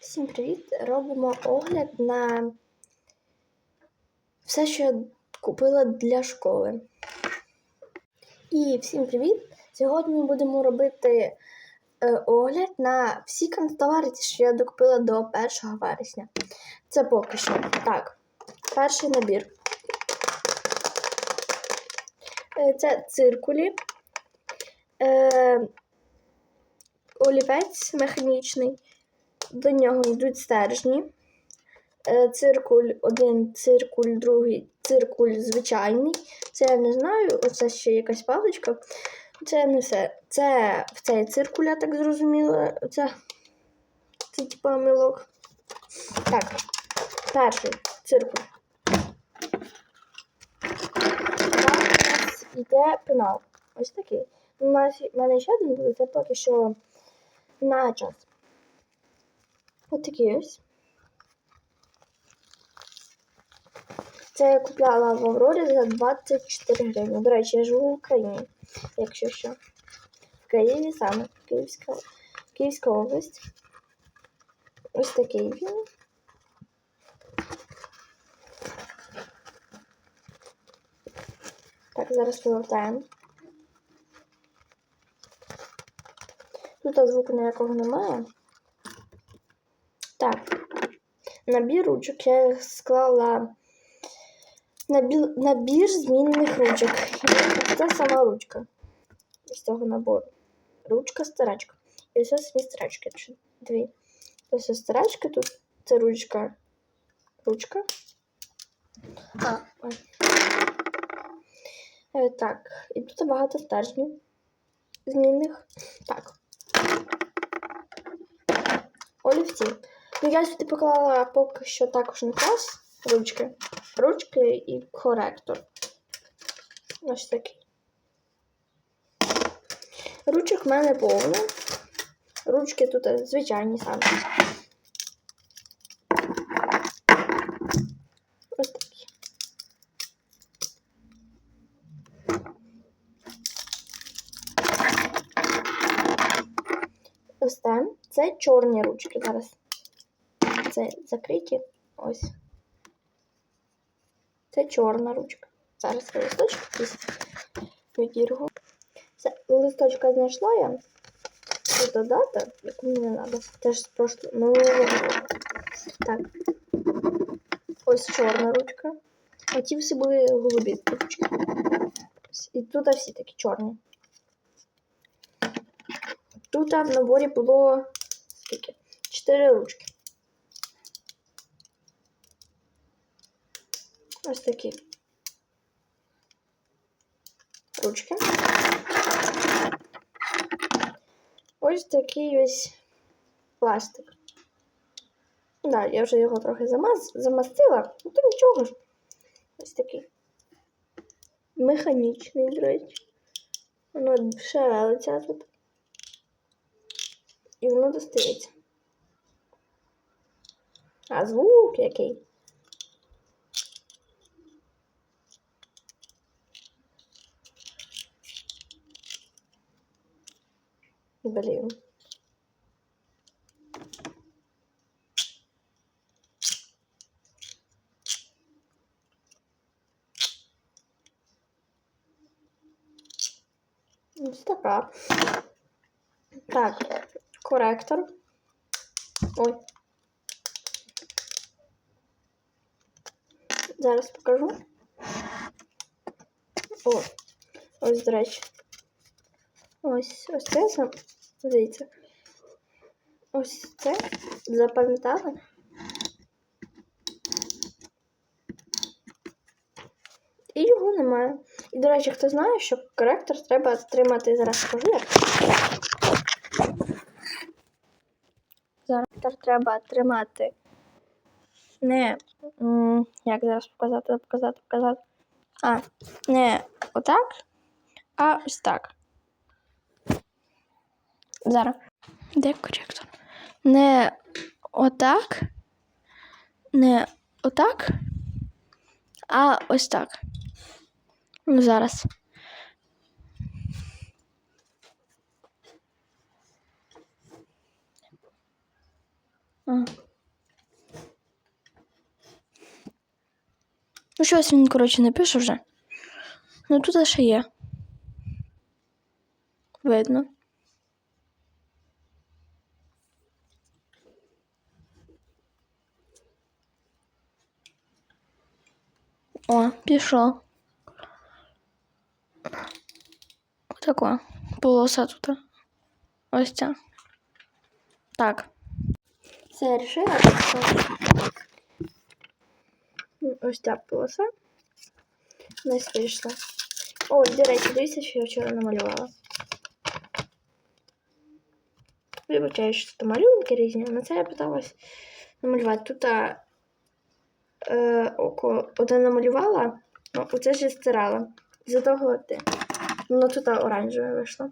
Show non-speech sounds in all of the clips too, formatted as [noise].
Всім привіт! Робимо огляд на все, що я купила для школи. І всім привіт! Сьогодні ми будемо робити е, огляд на всі канцтовари, що я докупила до 1 вересня. Це поки що. Так, перший набір. Е, Це циркулі. Е, олівець механічний. До нього йдуть стержні. Е, Циркуль один, циркуль другий, циркуль звичайний. Це я не знаю, оце ще якась паличка. Це не все. Це в цей циркуль, я так зрозуміла. Це, це типа мілок. Так, перший циркуль. Йде пенал. Ось такий. У в мене ще один буде, це поки що на час. Ось такий ось. Це я купляла в Аврорі за 24 гривні. До речі, я живу в Україні, якщо що. В Києві саме, Київська, Київська область. Ось такий він. Так, зараз повертаємо. Тут звуку ніякого немає. Так, набір ручок я склала набір, набір змінних ручок. Це сама ручка з цього набору. Ручка, старачка. І ось самі старачки. Дві. Ось ось старачка, тут це ручка. Ручка. А, ой. Е, так, і тут багато стержнів змінних. Так. Олівці. Ну, я сюди поклала поки що також не клас ручки. Ручки і коректор. Ось такий. Ручок в мене повно. Ручки тут звичайні самі. Ось такі. Ось там. Це чорні ручки зараз. Це закриті. Ось. Це чорна ручка. Зараз я листочок якийсь відіргу. Це листочка знайшла я. Тут дата, яку мені не треба. Теж з прошлого. Так. Ось чорна ручка. А ті всі були голубі ручки. І тут всі такі чорні. Тут в наборі було скільки? Чотири ручки. Ось такі ручки. Ось такий ось пластик. Да, я вже його трохи замаз... замастила, ну то нічого ж. Ось такий. Механічний, до речі. Воно шевелиться тут. І воно достається. А звук який? Блін. Ось така. Так, коректор. Ой. Зараз покажу. О, ось, до речі. Ось ось це. Дивіться. Ось це запам'ятали. І його немає. І, до речі, хто знає, що коректор треба тримати зараз скажу. Коректор треба тримати не. Як зараз показати, показати, показати. А, не отак, а ось так. Зараз. Де коректор? Не отак. Не отак. А ось так. Ну, зараз. А. Ну, щось він, коротше, не пише вже. Ну, тут ще є. Видно. О, пішов. Отако. Полоса тут. Ось ця. Так. Це рішила. Ось ця полоса. Не вийшла. О, до речі, дивіться, що я вчора намалювала. Вибачаю, що це малюнки різні, на це я питалась намалювати. Тут а, е, око одне намалювала, ну, оце я стирала. З-за того ти. Ну, тут оранжеве вийшло.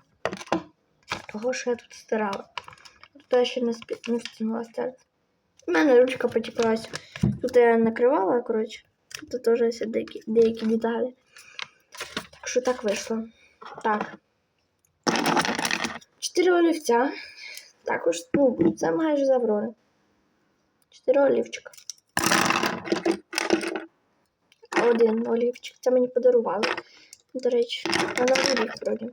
Того, що я тут стирала. Тут я ще не, спі... не встигла стерти. У мене ручка потеклась. Тут я накривала, коротше. Тут теж деякі, деякі деталі. Так що так вийшло. Так. Чотири олівця. Також, ну, це майже з Аврори. Чотири олівчика. Один олівчик. Це мені подарували. До речі, на новий рік вроді.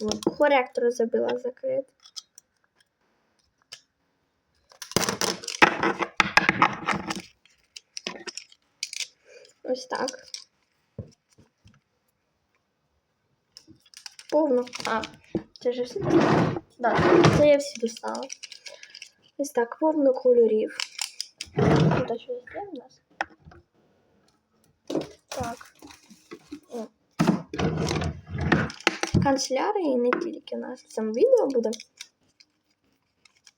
Вот, корректор забыла закрыть. Ось так. Повно. А, це ж достала? Да, це я всі достала. Ось так, повно кольорів. Тут щось є у нас? Так. О. Канцелярії і не тільки у нас в цьому відео буде.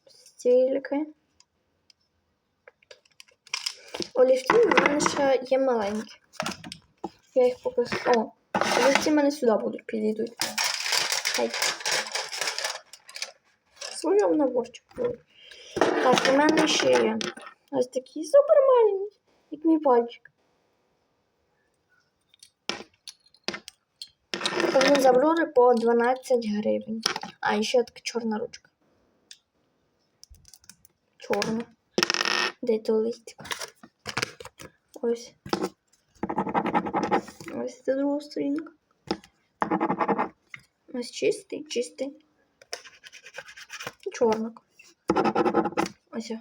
Стільки. Олівці в мене ще є маленькі. Я їх поки... О, олівці в мене сюди будуть підійдуть. Хай. Своєму наборчику. Так, у мене ще є ось такі супер маленькі, як мій пальчик. Вони з Аврори по 12 гривень. А, і ще така чорна ручка. Чорна. Де то листик? Ось. Ось це друга сторінка. Ось чистий, чистий. І Чорна. Ось.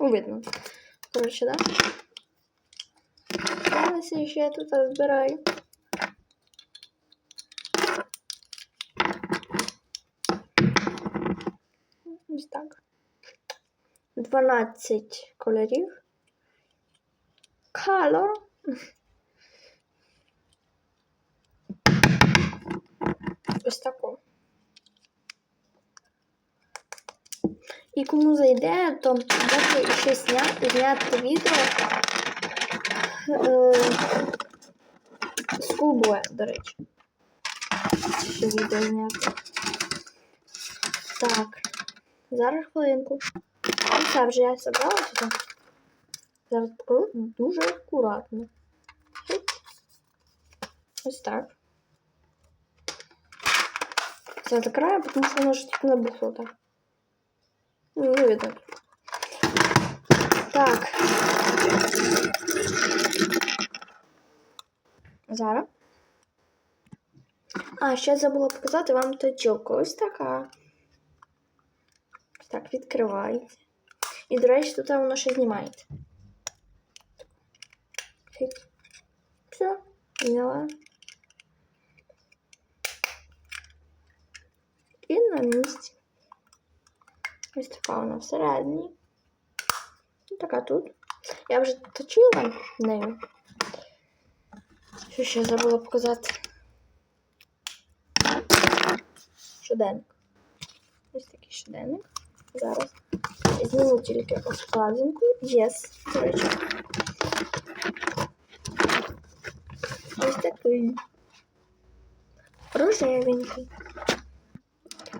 Ну, видно. Коротше, да? Зараз я тут розбираю. Ось так. 12 кольорів. Color. Ось тако. І кому зайде, то можу ще зняти, зняти відео е, з кубою, до речі. Ще відео зняти. Так. Зараз хвилинку. Ну, Це вже я забрала сюди. Зараз покажу дуже акуратно. Ось так. Все закриваю, тому що воно ж тільки набухло так. Ну, не видно. Так. Зараз. А, ще забула показати вам точилку. Ось така. Ось так відкривається. І, до речі, тут воно ще знімається. Фік. Все, зняла. І на місці. Ось така вона всередині. І така тут. Я вже точила нею. Що ще забула показати? Щоденник. Ось такий щоденник. Зараз. Зніму тільки обкладинку. Yes, до. Ось такий. Рожевенький.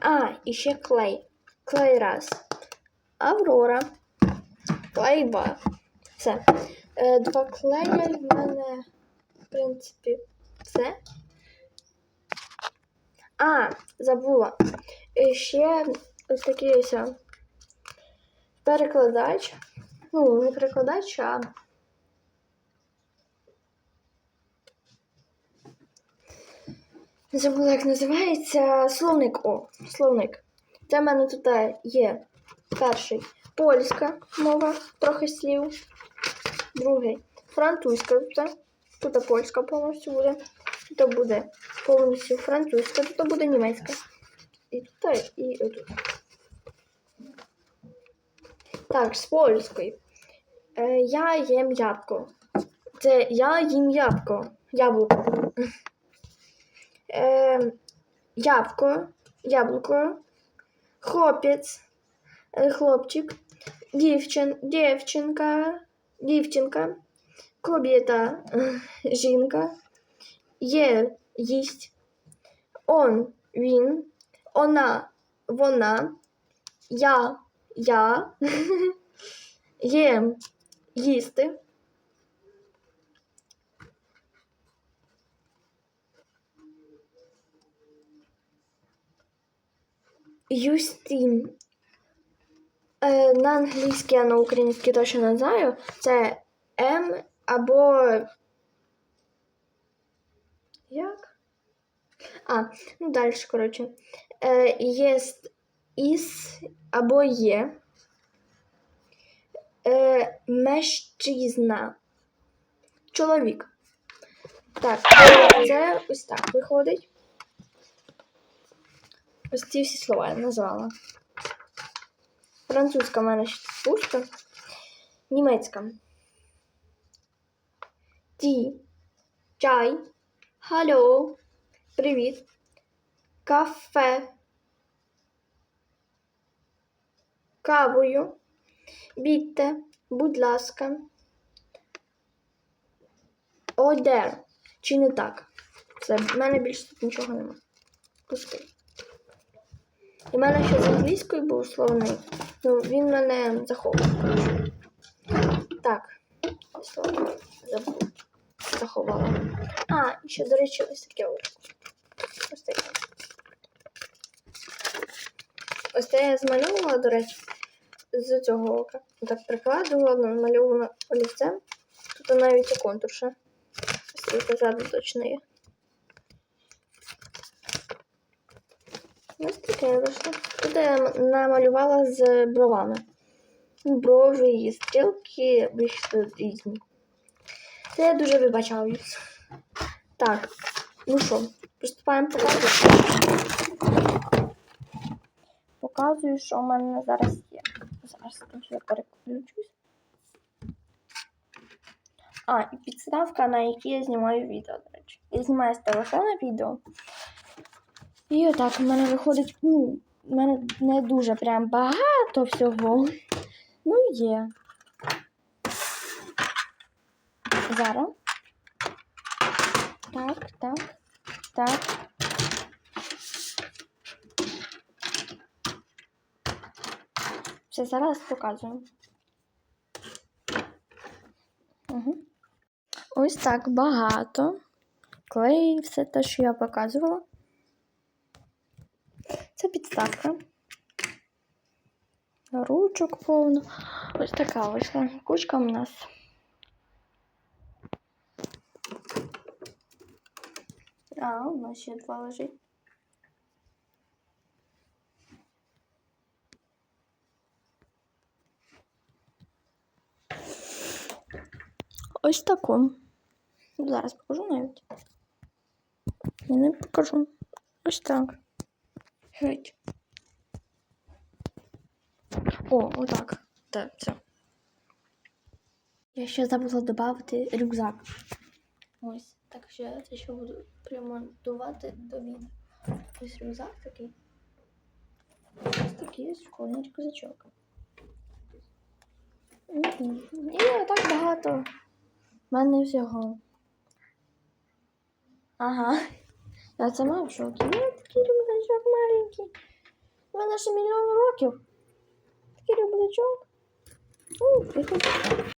А, і ще клей. Клей раз. Аврора. Клей два. Все. Е, два клея в мене в принципі, все. А, забула. І ще ось такий ось перекладач. Ну, не перекладач, а. Забула, як називається словник. О, словник. Це в мене тут є перший польська мова, трохи слів. Другий французька. Тут, тут польська повністю буде. Тут буде повністю французька, тут буде німецька. І тут, і тут. Так, з польської. Е, я їм ябко. Це я їм ябко. Яблуко. Е, ябко, яблуко, хлопець, е, хлопчик, дівчин, дівчинка, дівчинка, кобєта, е, [laughs] жінка, є, їсть, он, він, вона, вона, я, я, [laughs] єм, їсти. Юстін. Е, на англійській, а на українській точно не знаю. Це М або. Як? А, ну далі, коротше. Е, єст іс або є. Е, мещізна. Чоловік. Так, це ось так виходить. Ось ці всі слова я назвала. Французька в мене ще пуста. Німецька. Ті. Чай. Халло. Привіт. Кафе. Кавою. Бітте. Будь ласка. Одер. Чи не так? Все, в мене більше тут нічого нема. Пусти. І в мене ще з англійською був словний. Ну, він мене заховував. Так, слово забув. Заховала. А, і ще, до речі, ось таке ось. Ось таке. Ось це я змальовувала, до речі, з цього ока. Так прикладувала, намальовувала олівцем. Тут навіть і контурша. Ось це ззаду точно є. Вийшло. Тут я намалювала з бровами. Брови і стрілки вийшли різні. Це я дуже вибачаюсь. Так, ну що, приступаємо показувати. Показую, що у мене зараз є. Зараз я переключусь. А, і підставка, на якій я знімаю відео, до речі. Я знімаю з телефона відео. І отак у мене виходить, ну, у мене не дуже прям багато всього. Ну, є. Зараз. Так, так, так. Все, зараз показую. Угу. Ось так багато. Клей, все те, що я показувала. Це підставка. Ручок повно. Ось така вийшла кучка у нас. А, у нас ще два лежить. Ось таку. Зараз покажу навіть. Я не покажу. Ось так. Геть. О, отак. Так, все. Я ще забула додати рюкзак. Ось. Так що я це ще буду ремонтувати до відео. Ось рюкзак такий. Ось такий школьний рюкзачок. І так багато. У мене всього. Ага. Я сама в шокі. Я такий рюкзачок маленький. У мене ще мільйон років. Такий рюкзачок. У, який